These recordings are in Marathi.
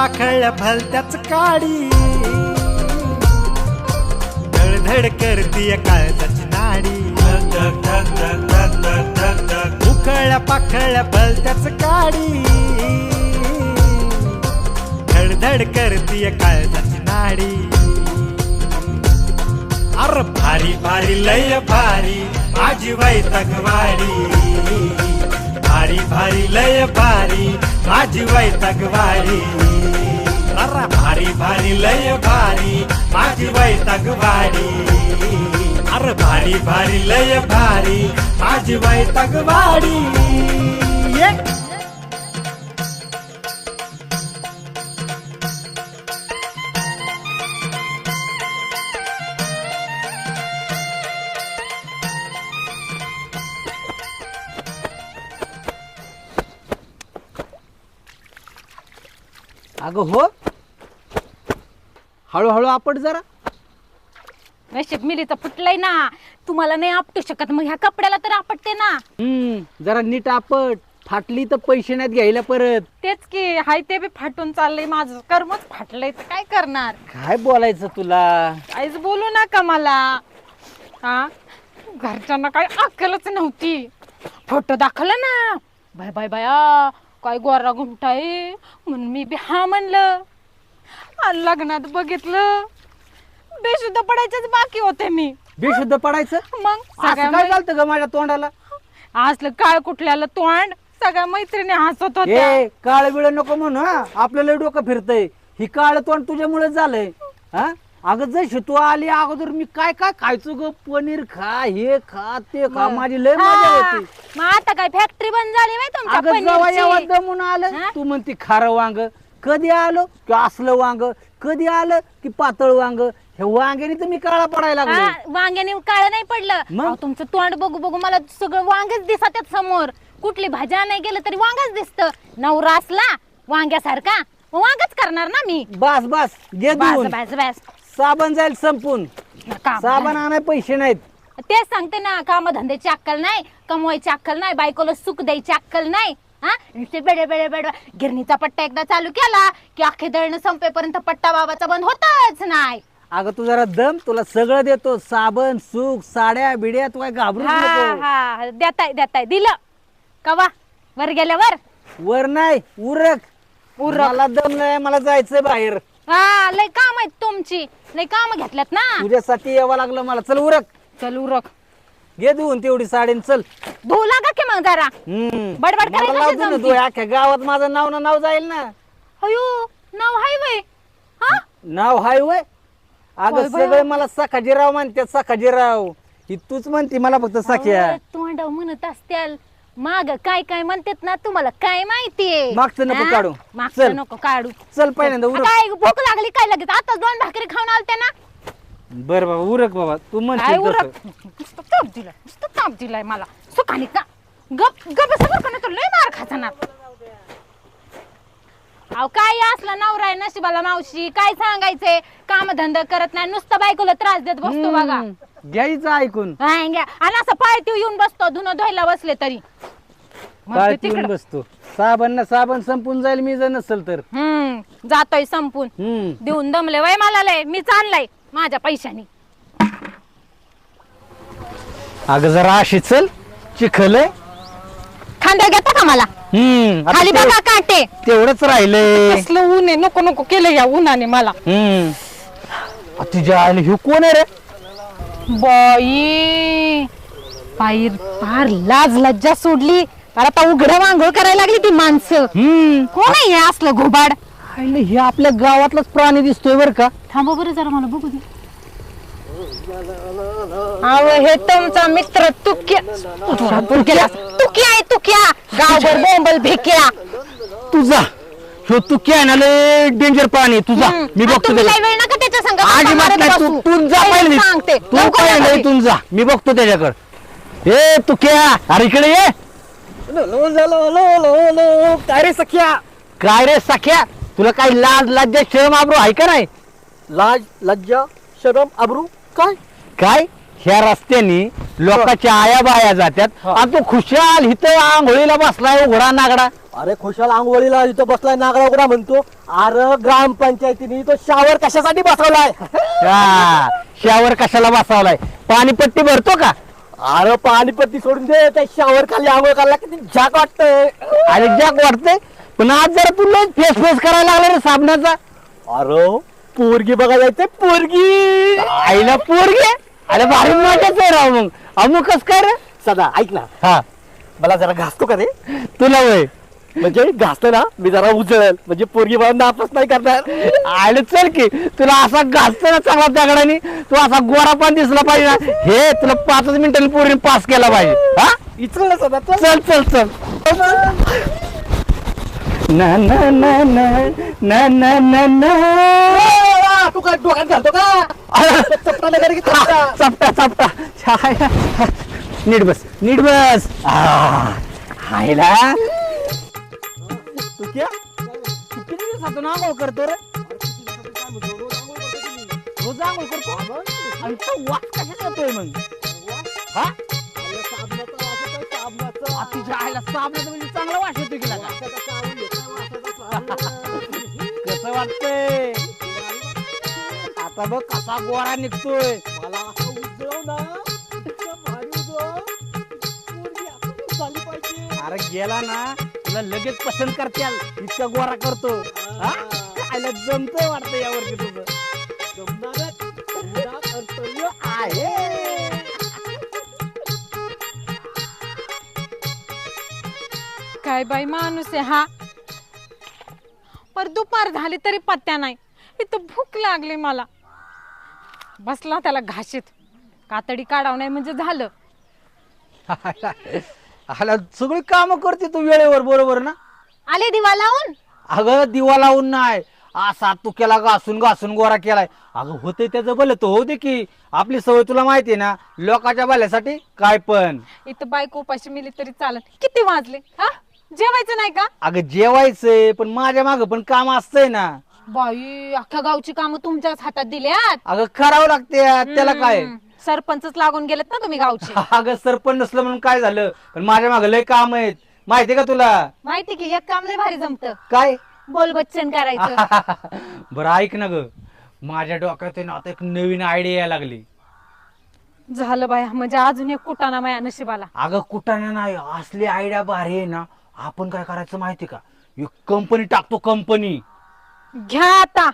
पाखळ भलत्याच काडी धडधड करतीय काळजाची नाडी. उकळ पाखळ भलत्याच काडी धडधड करतीय काळजाची नाडी. अर भारी भारी लय भारी माझी वैतकवाडी भारी भारी लय भारी माझी वैतकवाडी अर भारी भारी लय भारी माझी वैतकवाडी अरे भारी भारी लय भारी माझी वैतकवाडी अगं हो. हळूहळू आपट जरा. नशीब मिलीचं फुटलंय ना. तुम्हाला नाही आपटू शकत. मग ह्या कपड्याला तर आपटते ना. हम्म जरा नीट आपट. फाटली तर पैसे नाहीत घ्यायला परत. तेच की हाय ते बी फाटून चाललंय माझं. कर्मच फाटलंय तर काय करणार? काय बोलायचं तुला? काहीच बोलू नका मला. हा? घरच्यांना काही अक्कलच नव्हती. फोटो दाखवला ना. बाय बाय बाया. काय गोरा गुमटा आहे? म्हणून मी बी हा म्हणलं. आणि लग्नात बघितलं. बेशुद्ध पडायचंच बाकी होते मी. बेशुद्ध पडायचं? मग असं सगळ्या काय चालतं ग माझ्या तोंडाला? असलं काय कुठल्याला तोंड? सगळ्या मैत्रिणी हसत होत्या. ए काळ बिळ नको म्हणू हा. आपल्याला डोकं फिरतय. ही काळ तोंड तुझ्यामुळे झालंय हा? अगं जशी तू आली अगोदर मी काय काय खायचो ग? पनीर खा हे खा ते खा. माझी लय मजा हा, होती. मग आता काय फॅक्टरी बंद झाली माहिती तुमच्या अगं जवा यावा पनीरची? दमून आलं. हा? तू म्हणती खारं वांग. कधी आलो? की असलं वांग. कधी आलं? की पातळ वांग. हे वांग्याने तर मी काळा पडायला हा, लागलो वांग्याने काळ नाही पडलं. मग? अहो, तुमचं तोंड बघू बघू मला सगळं वांगच दिसत समोर. कुठली भाज्या नाही गेलं तरी वांगच दिसत. नवरा असला वांग्यासारखा. मग वांगच करणार ना मी? बस बस. घे बस धुवून. बस बस. साबण जाईल संपून. काम साबण आणाय पैसे नाहीत. तेच सांगते ना काम धंद्याची अक्कल नाही कमवायची अक्कल नाही बायकोला सुख द्यायची अक्कल नाही हा? नुसते बेडे बेडे बेडे. गिरणीचा पट्टा एकदा चालू केला की अख्खे दळणं संपेपर्यंत पट्टा बाबाचा बंद होतच नाही. अगं तू जरा दम तुला सगळं देतो. साबण सूक साड्या बिड्या तू काय घाबरू हा नको. हा. देताय देताय. दिलं. कवा? वर गेल्यावर? वर नाही उरक. उरक. मला दम नाही मला जायचंय बाहेर. हा लय काम आहेत तुमची. लय काम घेतल्यात ना? तुझ्यासाठी यावं लागलं मला. चल उरक. चल उरक. घे धुवून तेवढी साडी आणि चल. धुवू लागा की मग जरा. हम्म. बडबड मला करायला लावतो कशी ना जमती? तू अख्ख्या गावात माझं नाव ना नाव जाईल ना. अयो नाव हाय वय. हा? नाव हाय वय? अगं होय. सगळे मला सखाजीराव म्हणतात सखाजीराव. ही तूच म्हणती मला फक्त सख्या. अहो, तोंडाव म्हणत असत्याल. माग काय काय म्हणतात ना तुम्हाला काय माहितीये? मागचं नको हा? काढू. मागचं. नको काढू. चल पहिल्यांदा उरक. काय भूक लागली काय लगेच? आता दोन भाकरी खाऊन आलते ना. बर बाबा उरक बाबा. तू काय म्हणशील उरक? तसं. नुसतं ताप दिलाय नुसतं ताप दिलाय मला. सुखाने का? गप गप का तर लय मार खाचा ना अहो काय असला नवरा आहे नशिबाला मावशी? काय सांगायचंय? काम धंदा करत नाही. नुसतं बायकोला त्रास देत बसतो बघा. हम्म. घ्यायचं ऐकून. घ्या. आणि असं पायतीव येऊन बसतो धुणं धुवायला बसले तरी. मग काय ते पिऊन तिकडं. बसतो. साबण ना साबण संपून जाईल मी जर नसल तर. हम्म जातोय संपून. हम्म. देऊन दमले. वय मला लय. मी चाललाय माझ्या पैशानी. अगं जरा अशी चल. चिखल आहे. खांद्या घेता का मला? हम्म आता खाली बघा काटे. तेवढंच राहिलंय कसलं ऊन आहे नको नको केलं या उन्हाने मला. हम्म. आ, तुझ्या आईला ह्यो कोण आहे रे? बाई बाई फार लाज लज्जा सोडली. फार आता उघड वांघोळ करायला लागली ती माणसं. हम्म. कोण आहे हे असलं घोबाड? आईला हे आपल्या गावातलाच प्राणी दिसतोय बर का. थांबा बरं जरा मला बघू दे. अव हे तुमचा मित्र तुक्या तुक्या तुक्या आहे तुक्या. गावभर बोंबल भेक्या तुझा ह्यो तू कॅन लय डेंजर प्राणी आहे, तुझा हम्म. मी बघतो तुम्ही त्याला. लय वेळ नका त्याच्या संग अजिबात गप्पा मारत नाही तू बसू. तू जा लय पहिले सांगते. तू लवकर पहिले या इथून जा. मी बघतो त्याच्याकडे. ए तू क्या अरे इकडे ये. काय रे सख्या? काय रे सख्या? तुला काही लाज लज्जा शरम आबरू आहे का नाही? लाज लज्जा शरम अब्रू काय? काय? ह्या रस्त्यानी लोकांच्या आया बाया जात्यात हा. आणि तू खुशाल इथं आंघोळीला बसलाय उघडा नागडा. अरे खुशाल आंघोळीला इथं बसलाय नागरा उघडा म्हणतो. अरे ग्रामपंचायतीने तो शावर कशासाठी बसवलाय? हा, शावर कशाला बसावलाय? पाणीपट्टी भरतो का? अरे पाणीपट्टी सोडून दे त्या शावर खाली आंघोळ करायला किती झाक वाटतंय. आणि जग वाटतंय. पण आज जरा तू लय फेस फेस करायला लागला रे साबणाचा. अरे पोरगी बघा जायचंय पोरगी! आईला पोरगे? अरे भारी मजाच आहे राव मग. अमुकच काय रे? सदा ऐक ना. हा. मला जरा घासतो का रे? तुला वय म्हणजे घासलं ना मी जरा उजळल. म्हणजे पोरगी मला नापास नाही करणार. आले चल की. तुला असा घासतो ना चांगला दगडाने तू असा गोरा पण दिसला पाहिजे ना. हे तुला पाचच मिनिटांनी पोरीने पास केला पाहिजे. हा? इचल ना सदा. चल चल चल. ना ना ना ना ना ना ना ना आ, तू काय डोक्यात घालतो का? चपटा नगर की चपटा? चपटा चपटा. छाया. नीट बस नीट बस. आ, हायला तू क्या? तू किती दिवसातून आंघोळ करतो रे? रोज आंघोळ करतो? आणि तो वास कशाचा येतोय मग? हा? अरे साबणाचा वास येतोय, साबणाचा. आ, तुझ्या आईला साबणाचा म्हणजे चांगला वास वाटतंय आता बघ कसा गोरा निघतोय. मला असं उजळव ना. इतकं भारी पोरगी असं झाली पाहिजे. अरे गेला ना. तुला लगेच पसंत करत्याल. इतका गोरा करतो. हा? आईला जमतंय वाटतं यावरती तुझं. जमणारच. कर्तव्य आहे. काय बाई माणूस आहे हा? पर दुपार झाली तरी पत्त्या नाही. इथं भूक लागली मला. बसला त्याला घाशीत. कातडी काढाव नाही म्हणजे झालं. आला सगळी कामं करते तू वेळेवर बरोबर ना? आले दिवा लावून? अगं दिवा लावून नाही. असा तू केला घासून घासून गोरा केलाय. अगं होते त्याचं भलं होऊ दे की. आपली सवय तुला माहिती आहे ना लोकांच्या भल्यासाठी काय पण. इथं बायको उपाशी मिली तरी चालत किती वाजले हा? जेवायचं नाही का? अगं जेवायचंय पण माझ्या मागं पण काम असतंय ना. बाई अख्ख्या गावची कामं तुमच्याच हातात दिल्यात. अगं करावं लागते त्याला काय? हम्म, सरपंचच लागून गेलेत ना तुम्ही गावचे. अगं सरपंच नसलं म्हणून काय झालं? पण माझ्या मागं लय काम आहेत. माहितीये का तुला? माहिती की एक काम लय भारी जमत. काय? बोल बच्चन करायचं. बरं ऐक ना ग. माझ्या डोक्यात आहे ना आता एक नवीन आयडिया यायला लागली. झालं बाया म्हणजे अजून एक कुटाणा माया नशिबाला. अगं कुठाने नाही असली आयडिया भारी आहे ना. आपण काय करायचं माहिती का? एक कंपनी टाकतो कंपनी घ्या आता.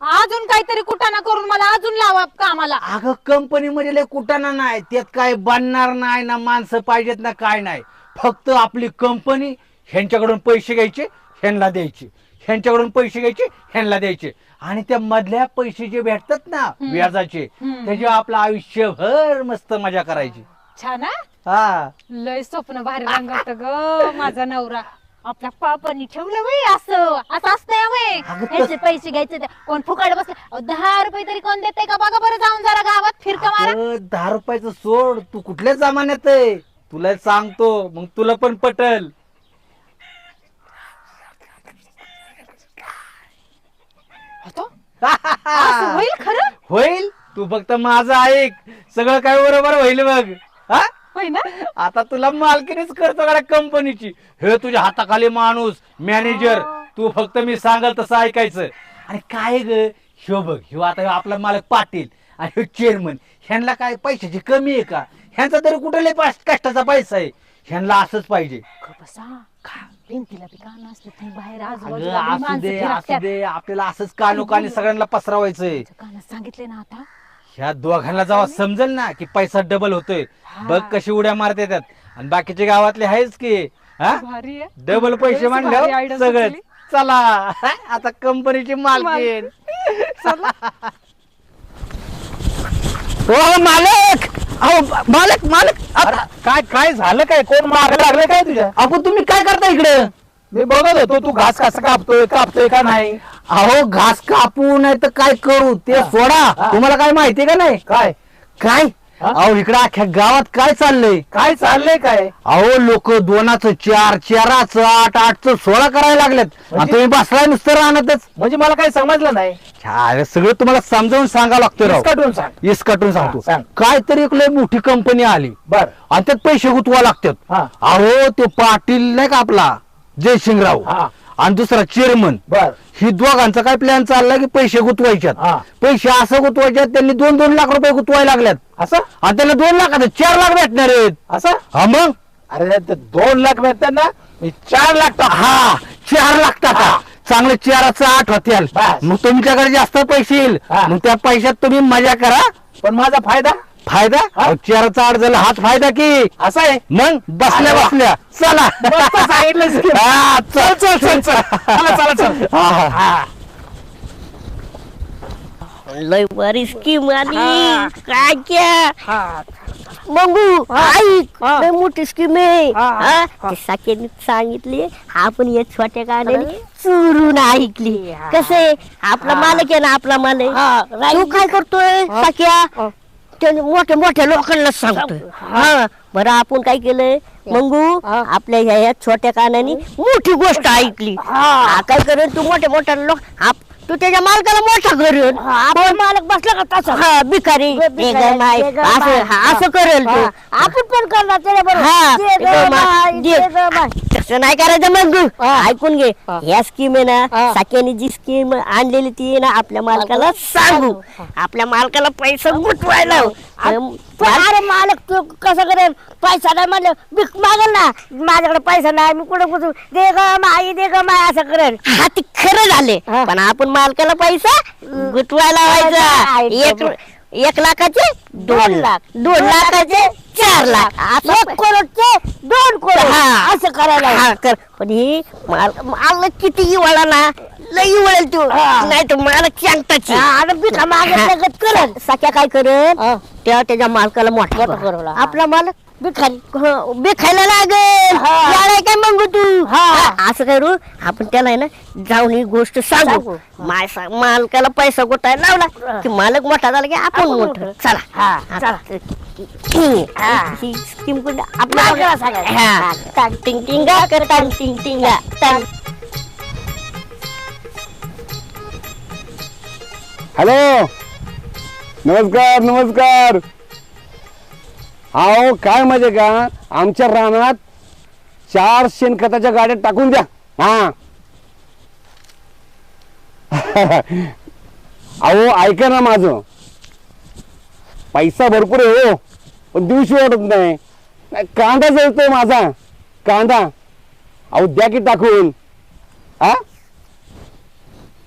अजून काहीतरी कुटाणा करून मला अजून लावा कामाला. अगं कंपनी मध्ये लय कुठाना नाही. त्यात काय बनणार नाही ना माणसं पाहिजेत ना काय नाही. फक्त आपली कंपनी ह्यांच्याकडून पैसे घ्यायचे ह्यांना द्यायचे. ह्यांच्याकडून पैसे घ्यायचे ह्यांना द्यायचे. आणि त्या मधल्या पैसे जे भेटतात ना व्याजाचे हम्म. त्याचे आपलं आयुष्यभर मस्त मजा करायची. छान हा? हा. लय स्वप्न भारी रंगत ग माझा नवरा. आपल्या पापानी ठेवलं बाई असं. असं असतंय ह्याचे पैसे घ्यायचे ते. कोण फुकाड बसले? दहा रुपये तरी कोण देते का? बघा बरं जाऊन जरा गावात फिरका मारा. अगं, दहा रुपयाचं सोड. तू कुठल्या जमान्यात आहे? तुला सांगतो. मग तुला पण पटल. होतो? असं होईल खरं? होईल. तू फक्त माझं ऐक. सगळं काय बरोबर होईल बघ. हा? होय ना? आता तुला मालकीनीच करतो का कंपनीची. हे तुझ्या हाताखाली माणूस मॅनेजर. तू फक्त मी सांगाल तसं ऐकायचं. आणि काय ग? ह्यो बघ ह्यो आता ह्यो आपला मालक पाटील आणि ह्यो चेअरमन ह्यांना काय पैशाची कमी आहे का? ह्यांचा तरी कुठे लय पास- कष्टाचा पैसा आहे? ह्यांना असंच पाहिजे. ग बसा. भिंतीला बी कान असते ती बाहेर अगं आजूबाजूला बी असू माणसं दे असू फिरकत्यात. दे. आपल्याला असंच कानोकाने सगळ्यांना पसरवायचंय. कानात सांगितले ना आता? ह्या दोघांना जेव्हा समजेल ना की पैसा डबल होतोय. हा. बघ कशी उड्या मारत येतात. आणि बाकीचे गावातले आहेच की हा? भारी आहे. डबल पैसे भारी idea सगळं. सुचली. चला. आता कंपनीची मालकीन हो मालक! अहो मालक मालक काय काय झालं काय? कोण माग लागले काय तुझ्या? अहो तुम्ही काय करता इकडे? मी बघत होतो तू घास कसा कापतोय कापतोय का नाही? अहो घास कापू नाही तर काय करू? ते. सोडा. तुम्हाला काय माहिती का नाही? काय? काय? अहो इकडे अख्ख्या गावात काय चाललंय? काय चाललंय काय? अहो लोक दोनाचं चार चाराचं आठ आठचं सोळा करायला लागलेत. आणि म्हणजे? तुम्ही बसलाय नुसतं राहणारच म्हणजे मला काही समजलं नाही. अरे सगळं तुम्हाला समजावून सांगावं लागतं राव. काढून सांग. सांगतो. सांग. काय तरी एक लय मोठी कंपनी आली. बर. आणि त्यात पैसे गुतवा लागतात. हा. अहो तो पाटील नाही का आपला? जयसिंगराव. हा. आणि दुसरा चेअरमन बर. ही दोघांचा काय प्लॅन चालला की पैसे गुतवायच्यात? हा. पैसे असं गुतवायच्यात त्यांनी दोन दोन लाख रुपये गुतवायला लागल्यात. असं? आणि त्यांना दोन लाखात चार लाख भेटणार आहेत. असं? हा मग? अरे ते दोन लाख भेटतात ना मी चार लाख टाक. हा चार लाख टाका. चांगले चाराचं आठ बस. मग तुमच्याकडे जास्त पैसे येईल. हा. मग त्या पैशात तुम्ही मजा करा. पण माझा फायदा? फायदा? हा. अहो, चाराचा आठ झाला हाच फायदा की? असा आहे? मग बसल्या अरे वा. बसल्या. चला. मस्त सांगितलंस की. हा, चल. चल चल चल चला. चला चल हा, हा. हा. लय बरी स्कीम आली. काय क्या? मंगू ऐक. लय मोठी स्कीम आहे. हा? ते साकेने सांगितली. आपण या छोट्या गाण्याने चुरून ऐकली. कसे आपला मालक आहे ना आपला मालक. तू काय करतोय? साक्या ते मोठ्या मोठ्या लोकांना सांगतोय. हा. बरं आपण काय केलंय? मंगू आपल्या ह्या ह्या छोट्या कानाने मोठी गोष्ट ऐकली. हा, काय करेल तू? मोठ्या मोठ्या लोक आप- तू त्याच्या मालकाला मोठा करेल आपण मालक बसला का तसा? हा भिकारी. असं हा, असं करेल तू. आपण पण करणार तसं नाही करायचं मंगू. ऐकून घे. या स्कीम आहे ना साक्याने जी स्कीम आणलेली ती आहे ना आपल्या मालकाला सांगू. आपल्या मालकाला पैसा गुटवायला अरे मालक तू कसं करेल? पैसा नाही म्हणलं भीक मागल ना? माझ्याकडे पैसा नाही मी कुठे कुठे दे ग माई दे ग माय असं करेल. हा ते खरं झाले. पण आपण मालकाला पैसा गुटवायला व्हायचा एक एक लाखाचे दोन लाख. दोन लाखाचे चार लाख. एक करोडचे दोन करोड. असं करायला हा कर. पण ही माल मालक किती वळा ना? लई वळेल तू. नाही तर मालक चांगताची. भिका मागत करल. सख्या काय करल? तेव्हा त्याच्या मालकाला मोठा आपला मालक बिखारी बिखायला लागेल. याला काय मंगू तू? असं करू आपण त्याला आहे ना जाऊन ही गोष्ट सांगू. माय सा- मालकाला पैसा गोटायला लावला. की मालक मोठा झाला की आपण मोठं. चला. आता ही. स्कीम कुठे आपल्या टांग टिंग टिंगा कर टांग टिंग टिंगा. टांग. हॅलो! नमस्कार नमस्कार! अहो काय म्हणजे का? आमच्या रानात चार शेणखताच्या गाड्या टाकून द्या. हा. अहो ऐका ना माझं. पैसा भरपूर आहे हो पण दिवशी वाटत नाही. कांदाच कांदा जळतोय माझा. कांदा. अहो द्या की टाकून. हा?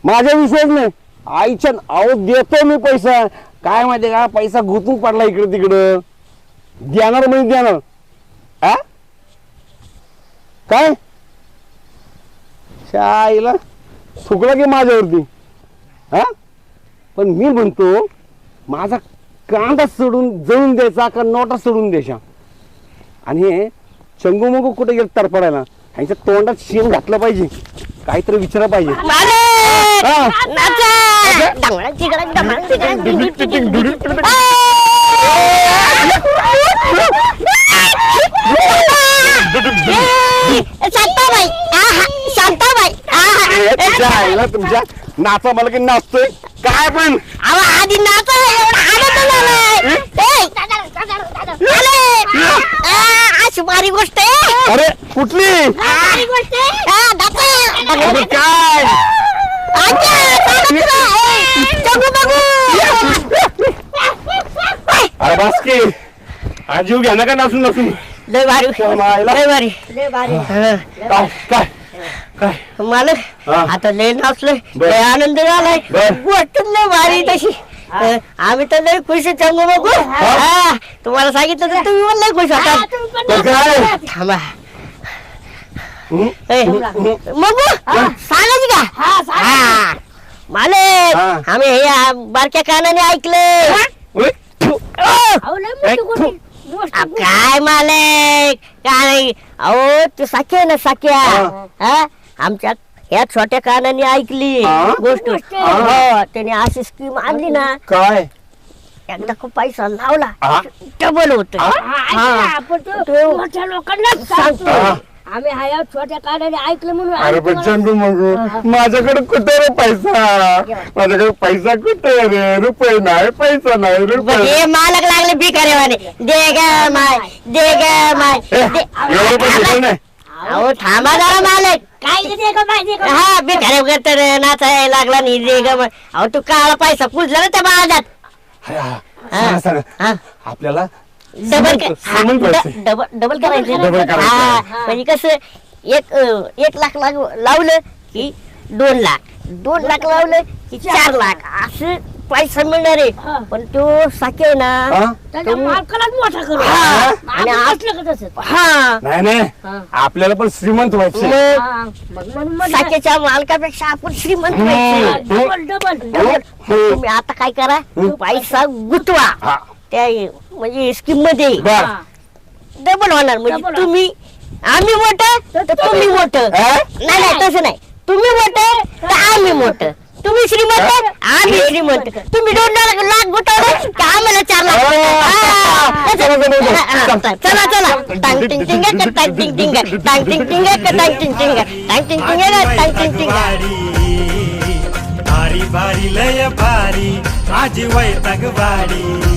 माझ्या विषयच नाही. आईच्या अहो देतो मी पैसा. काय माहिती का? पैसा गुंतून पडला इकडे तिकडं. देणार म्हणजे देणार. आ? काय? शाईला थुकला की माझ्यावरती. हा पण मी म्हणतो माझा कांदा सोडून जळून द्यायचा का नोटा सोडून द्यायचा आणि हे चंगू मंगू कुठे गेलं तरपडायला ह्यांच्या तोंडात शेण घातलं पाहिजे. काहीतरी विचारा पाहिजे. शांताबाई आहा, शांताबाई जायला तुमच्या नाचा मला की नाचतोय काय? पण अहो, आधी नाचा एवढा आनंद झालाय ए, आले. आ, अशी भारी गोष्ट आहे अरे कुठली हा. अरे काय? आज्ञा, चालत राहा. ए, बघू बघू अरे बस की. जीव घ्या ना का नाचून नाचून. लय भारी. लय भारी. लय भारी. काय काय काय? मालक हा. आता लय नाचलोय बर. लय आनंद झालाय. बर. गोष्ट लय भारी तशी. आम्ही तर लय खुश चंगू बघू हा, तुम्हाला सांगितलं तर तुम्ही पण लय खुश होता. तर काय? थांबा. हं? ए, मगू सांगायची का? हा मालक हा. आम्ही हे आ, बारक्या कानाने ऐकलं उई, काय मालक? काय अहो तू साख्या ना साख्या? हा? आमच्या या छोट्या कानाने ऐकली? गोष्ट. हो त्याने अशी स्कीम आणली ना. काय? एकदा खूप पैसा लावला. हा? डबल होत मोठ्या लोकांना सांगतो हा. आम्ही हा छोट्या कानाने ऐकलं म्हणून अरे आम्ही पण तुम्हाला- चंदू मग माझ्याकडे कुठे रे पैसा? माझ्याकडे पैसा कुठे रे? रुपये नाही पैसा नाही रुपये हे मालक लागले भिकारीवाने दे ग माय दे ग माय. ए, दे- एवढं पण देतो नाही. अहो थांबा जरा मालक. काय दे का पाहिजे का हा बेकार वगैरे तर नाचायला लागला नाही रे ग. अहो तू काळा पैसा पुजला ना त्या बाजात हा, हा. सांगा, सांगा. हा. आपल्याला डबल व्हायचंय. डबल डबल करायचं डबल? करायचं. हा, म्हणजे कसं एक अं, एक लाख लाग- लावलं की दोन लाख. दोन लाख लावलं की चार लाख. असं पैसा मिळणार आहे. पण तो साके ना. हा? त्याच्या मालकालाच मोठा करू. हा. आणि हा. नाही नाही. आपल्याला पण श्रीमंत व्हायचं मग? हा, मग म्हणून म्हटलं, साकेच्या मालकापेक्षा आपण श्रीमंत व्हायचं. Double double double. तुम्ही आता काय करा? पैसा गुतवा. हा. त्या म्हणजे स्कीममध्ये. बर. डबल होणार म्हणजे Double. तुम्ही आम्ही मोठं तर तुम्ही मोठं. हा? नाही नाही तसं नाही. तुम्ही मोठं तर आम्ही मोठं. तुम्ही श्रीमंत आम्ही श्रीमंत. तुम्ही दोन लाख लाख गुटवलं की आम्हाला चार लाख हा. चला, चला, चला. हा, चला चला. टांग टिंग टिंग का टांग टिंग टिंग टांग टिंग टिंग का टांग टिंग टिंग टांग टिंग टिंग का टांग टिंग टिंग भारी भारी लय भारी माझी वैतागवाडी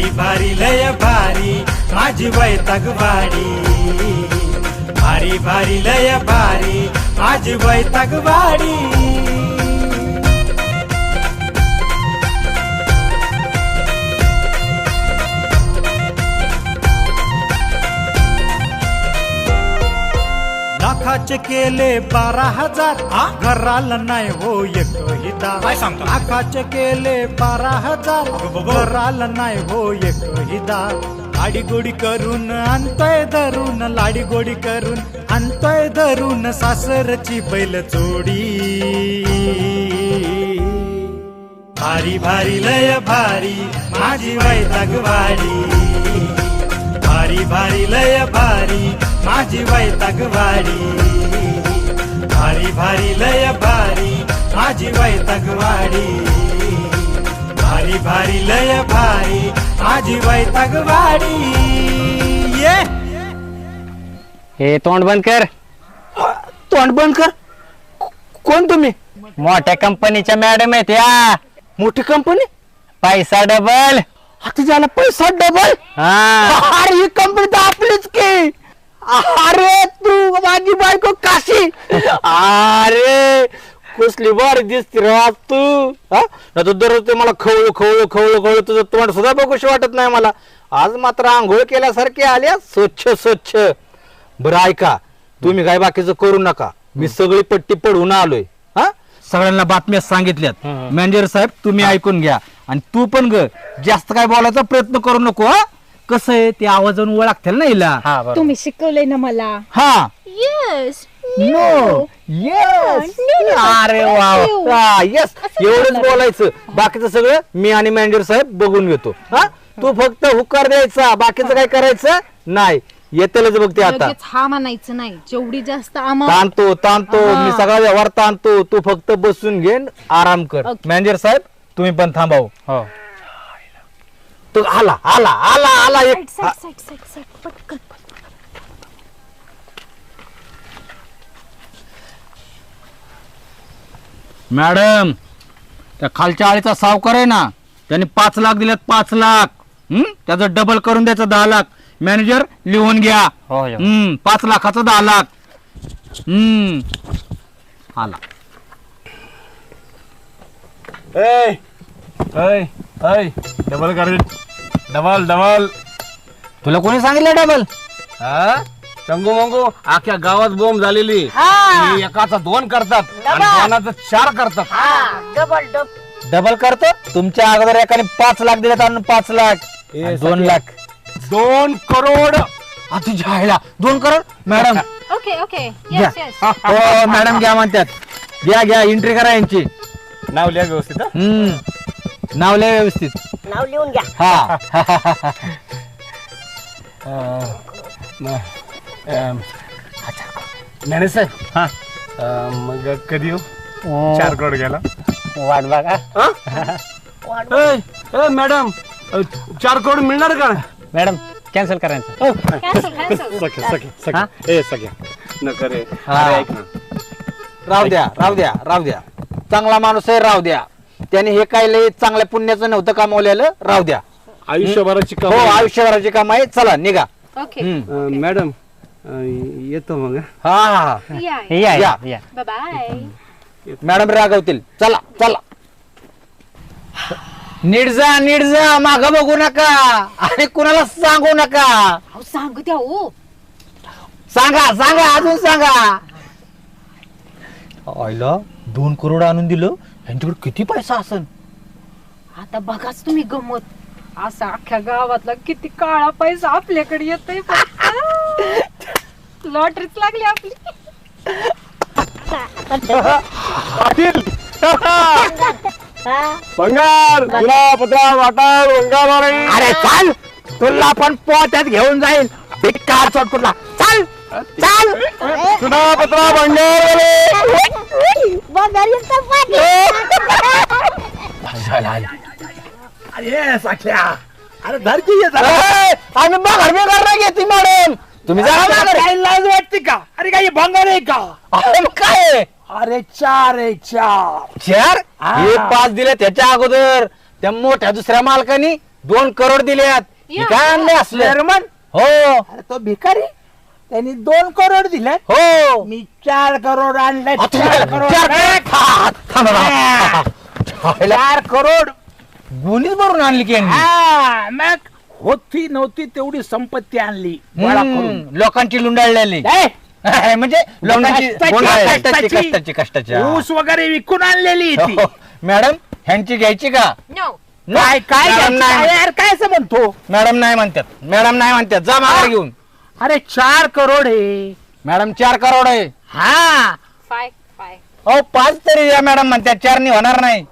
भारी भारी लय भारी माझी वैतागवाडी भारी भारी लय भारी माझी वैतागवाडी लाखाचे केले बारा हजार. घराला नाही हो एक हिता लाखाचे केले बारा हजार. घराला नाही हो एक हिता लाडी गोडी करून आणतोय धरून लाडी गोडी करून आणतोय धरून सासरची बैल चोडी भारी भारी लय भारी माझी वैतागवाडी. भारी भारी लय भारी माझी वैतागवाडी. भारी भारी लय भारी माझी वैतागवाडी. भारी भारी लय भारी माझी वैतागवाडी. ये. हे तोंड बंद कर. तोंड बंद कर? कोण तुम्ही? मोठ्या कंपनीच्या मॅडम आहेत या. मोठी कंपनी? पैसा डबल. आता झाला पैसा डबल अरे ही कंपनी तर आपलीच की. अरे तू माझी बायको काशी. अरे कसली बारी दिसते रे आज तू. हा? नाही तर दररोज ते मला खवळू खवळू खवळू खवळू तुझं तोंड सुद्धा बघूशी वाटत नाही मला. आज मात्र आंघोळ केल्यासारखे आल्या स्वच्छ स्वच्छ. बरं ऐका. तुम्ही काय बाकीचं करू नका. मी सगळी पट्टी पडून आलोय. हा सगळ्यांना बातम्या सांगितल्यात. मॅनेजर साहेब तुम्ही ऐकून घ्या. आणि तू पण ग जास्त काय बोलायचा प्रयत्न करू नको हा. कसं आहे ते आवाजावरून ओळखतील ना हिला? तुम्ही शिकवलंय ना मला. हा. येस नो येस अरे वा येस एवढंच बोलायचं. बाकीचं सगळं मी आणि मॅनेजर साहेब बघून घेतो. हा? तू फक्त हुकार द्यायचा बाकीचं काय करायचं? नाही. येतेलच बघते आता. लगेच हा म्हणायचं नाही. जेवढी जास्त अमाऊंट ताणतो ताणतो मी सगळा व्यवहार ताणतो. तू फक्त बसून घे न आराम कर. मॅनेजर साहेब तुम्ही पण थांबाव हो. तो आला आला आला आला एक हा, पटकन. मॅडम त्या खालच्या आळीचा सावकार आहे ना त्याने पाच लाख दिलेत पाच लाख. हम्म त्याचं डबल करून द्यायचं दहा लाख. मॅनेजर लिहून घ्या. हम्म पाच लाखाचं दहा लाख. हम्म. आला. डबल कर डबल डबल तुला कोणी सांगितलं डबल हा? चंगू मंगू अख्ख्या गावात बोंब झालेली. एकाचा दोन करतात आणि दोनाचं चार करतात. डबल डबल डबल करतो? तुमच्या अगोदर एकाने पाच लाख दिलेत आणि पाच लाख. आणि दोन. लाख. दोन करोड. आ, तुझ्या आईला दोन करोड? मॅडम. ओके ओके घ्या. येस येस हो मॅडम घ्या म्हणतात. घ्या घ्या. एंट्री करा यांची. नाव लिहा व्यवस्थित हम्म. नाव लिहा व्यवस्थित. नाव लिहून घ्या. हा. साहेब. हा. मग कधी येऊ? चार करोड गेला वाट बघा. मॅडम. अ, चार करोड मिळणार का? मॅडम कॅन्सल करायचं कॅन्सल कॅन्सल सख्या सख्या सख्या. ए सख्या. नका रे हा. अरे ऐक ना. राहू द्या राहू द्या राहू द्या. चांगला माणूस आहे राहू द्या. त्याने हे काय लय चांगल्या पुण्याचं नव्हतं कमावलेलं? राहू द्या. आयुष्यभराची हो कमाई आयुष्यभराची कमाई चला निघा. ओके. हम्म. अ, मॅडम अं, येतो मग हं. हा हा या या या. या. बाय मॅडम रागवतील. चला चला. नीट जा नीट जा माग बघू नका. आणि कुणाला सांगू नका. अहो सांगू द्या हो. सांगा सांगा अजून सांगा. आईला दोन करोड आणून दिलं यांच्याकडे किती पैसा असन? आता बघाच तुम्ही गमत. असा अख्ख्या गावातला किती काळा पैसा आपल्याकडे येतोय लॉटरीच लागली आपली. पाटील भंगार तुला पत्रा वाटाळ भंगार अरे चाल तुला पण पोत्यात घेऊन जाईल. भिक्कार चोटकुटला चाल चाल. तुला पत्रा भंगार अरे साख्या अरे धर की ये जरा. आम्ही बघा मी करणार घेते मॅडम. तुम्ही जरा लाज वाटते का? अरे काय हे भंगार आहे का? काय? अरे चार आहे चार. चार? हा. हे पाच दिले त्याच्या अगोदर. त्या मोठ्या दुसऱ्या मालकानी दोन करोड दिल्यात हे काय आणले असले? चेअरमन हो. अरे तो भिकारी? त्यांनी दोन करोड दिले. हो. मी चार करोड आणले आता चार करोड चार- हा, थांब ना. छायला चार करोड. गुन्हेच भरून आणली की यांनी. हा मग होती नव्हती तेवढी संपत्ती आणली. गोळा करून. हम्म, लोकांची लुंडाळलेली. ए, म्हणजे लोकांची कष्टाची, कष्टाची कष्टाची. कष्टाची कष्टाची हा. ऊस वगैरे विकून आणलेली ती. हो, मॅडम ह्यांची घ्यायची का? नो काय काय मॅडम घ्यायचं? नाही अरे यार काय असं म्हणतो? मॅडम नाही म्हणतात. मॅडम नाही म्हणतात. जा माघार घेऊन. अरे चार करोड आहे मॅडम चार करोड आहे. हा. फाय फाय अहो पाच तरी या मॅडम म्हणतात. चारनी होणार नाही.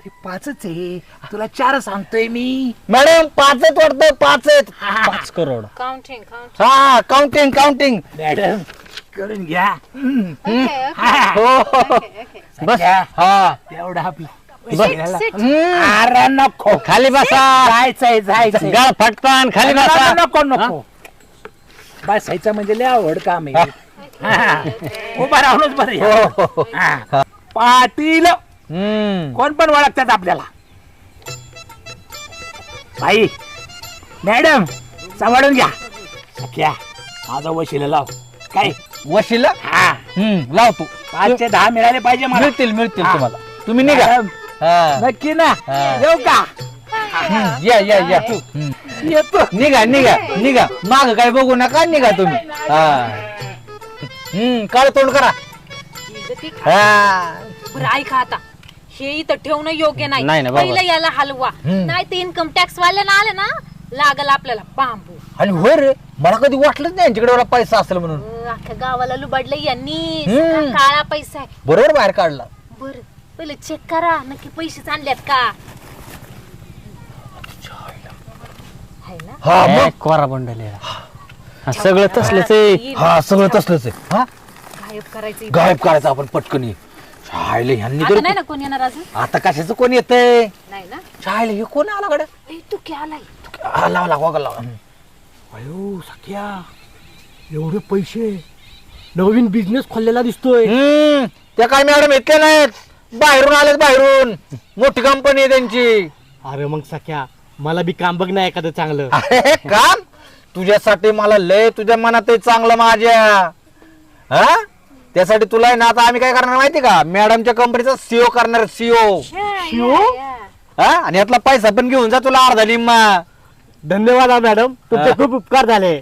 अरे पाचच आहे. तुला चार सांगतोय मी. मॅडम पाच आहेत वाटतं पाच आहेत पाच करोड. काउंटिंग काउंटिंग हा काउंटिंग काउंटिंग मॅडम. करून घ्या. हम्म. ओके हा. ओके बस हा. तेवढा आपला बस. हम्म. अरे नको. खाली बसा. जायचंय जायचंय. गाळ फटकान खाली बसा. नको नको बसायचं म्हणजे लय आवड काम आहे. हा. उभा राहूनच बरं हो. हो, हो. हा. पाटील. हम्म. कोण पण ओळखतात आपल्याला. भाई मॅडम सांभाळून घ्या. सख्या माझा वशिला लाव. काय? वशीला? हा. हम्म लावतो पाचशे दहा मिळाले पाहिजे मला. मिळतील मिळतील हा. तुम्हाला. तुम्ही निघा. मॅडम, हा. नक्की ना. येऊ का? हम्म, या या या. हम्म. येतो. निघा निघा निघा. माग काय बघू नका निघा तुम्ही. हा. हम्म काळ तोंड करा. हा. बरं ऐका आता. हे इथं ठेवणं योग्य नाही. नाही ना, बरोबर. पहिलं याला हलवा. हम्म. नाही ते इन्कम टॅक्स वाल्याला आले ना लागल आपल्याला बांबू. आणि होय रे मला कधी वाटलंच नाही यांच्याकडे एवढा पैसा असेल म्हणून. अं, अख्ख्या गावाला लुबाडलं यांनी. हम्म. सगळा काळा पैसा आहे. बरोबर बाहेर काढला. बर पहिले चेक करा नक्की पैसे आणल्यात का? हाय ना. हा मग? कोरा बंडल सगळं तसलंच आहे. हा सगळं तसलंच आहे. हा? गायब करायचं. गायब करायचं आपण पटकन शाळेला ह्यांनी आता तर नाही ना कोण येणार अजून? आता कशाचं कोण येतंय? नाही ना. शाळेला हे कोण आला गड्या? ए, तू क्या आलाय हा, लावा लावा लावा अयो सख्या एवढे पैसे. नवीन बिझनेस खोललेला दिसतोय. हम्म त्या काय मॅडम इतके नाहीत? बाहेरून आलेत बाहेरून. मोठी कंपनी आहे त्यांची. अरे मग सख्या मला बी काम बघ ना एखादं चांगलं. अरे काम? तुझ्यासाठी मला लय तुझ्या मनात आहे चांगलं माझ्या. हा? त्यासाठी तुला आहे ना आता आम्ही काय करणार माहिती का? मॅडमच्या कंपनीचा सीओ करणार सीओ हा? आणि यातला पैसा पण घेऊन जा तुला अर्धा निम्मा धन्यवाद मॅडम. तुमचे हा. खूप उपकार झाले.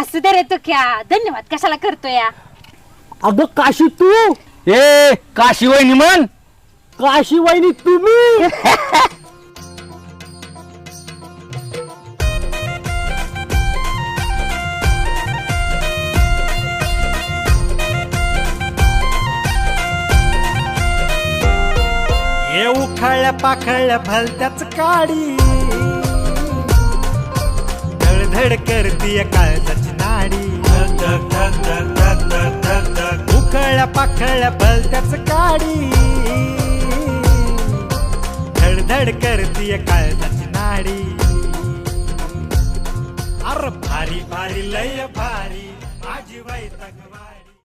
असू दे रे तू क्या. धन्यवाद. कशाला करतोय या? अगं काशी तू? ए काशी वहिनी म्हण. काशी वहिनी तुम्ही? उखाळ्या पाखळ्या भलत्याच काडी. धडधड करतीय काळजाची नाडी. उखळ्या पाखळल्या भलत्याच काडी. धडधड करतीय काळजाची नाडी. अर भारी भारी लय भारी माझी वैतक